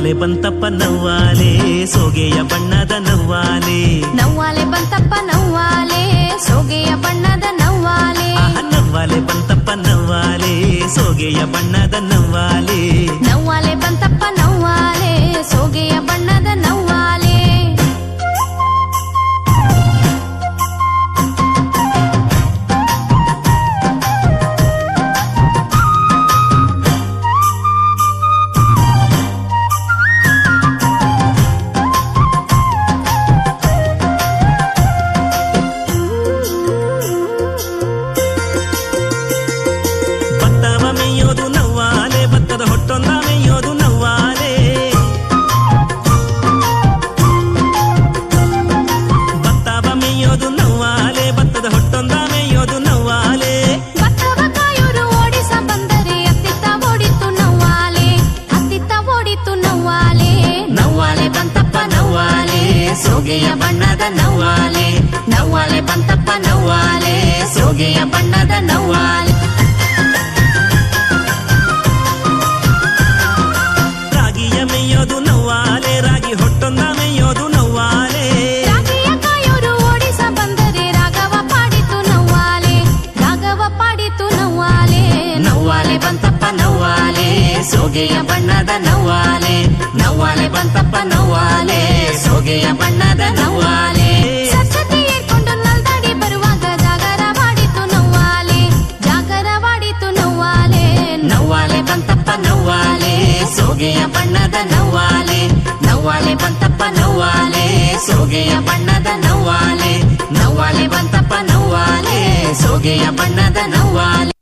ಬಂತಪ್ಪ ನವ್ವಾಲೆ ಸೋಗೆಯ ಬಣ್ಣದ ನವ್ವಾಲೆ. ನವ್ವಾಲೆ ಬಂತಪ್ಪ ನವ್ವಾಲೆ ಸೋಗೆಯ ಬಣ್ಣದ ನವ್ವಾಲೆ. ನವ್ವಾಲೆ ಬಂತಪ್ಪ ನವ್ವಾಲೆ ಸೋಗೆಯ ಬಣ್ಣದ ನವ್ವಾಲೆ. ನವ್ವಾಲೆ ಬಂತಪ್ಪ ನವ್ವಾಲೆ ಸೋಗೆಯ ಓಡಿತು ನವ್ವಾಲೆ. ನವ್ವಾಲೆ ಬಂತಪ್ಪ ನವ್ವಾಲೆ. ಸೋಗೆಯ ಬಣ್ಣದ ನವ್ವಾಲೆ. ನವ್ವಾಲೆ ಬಂತಪ್ಪ ನವ್ವಾಲೆ. ಸೋಗೆಯ ಬಣ್ಣದ ನವ್ವಾಲೆ. ಸೋಗೆಯ ಬಣ್ಣದ ನವ್ವಾಲೆ ನವ್ವಾಲೆ ಬಂತಪ್ಪ ನವ್ವಾಲೆ ಸೋಗೆಯ ಬಣ್ಣದ ನವ್ವಾಲೆ. ಸೋಗೆಯ ಬಣ್ಣದ ನವ್ವಾಲೆ ನವ್ವಾಲೆ ಬಂತಪ್ಪ ನವ್ವಾಲೆ ಸೋಗೆಯ ಬಣ್ಣದ ನವ್ವಾಲೆ ನವ್ವಾಲೆ ಬಂತಪ್ಪ ನವ್ವಾಲೆ ಸೋಗೆಯ ಬಣ್ಣದ ನವ್ವಾಲೆ.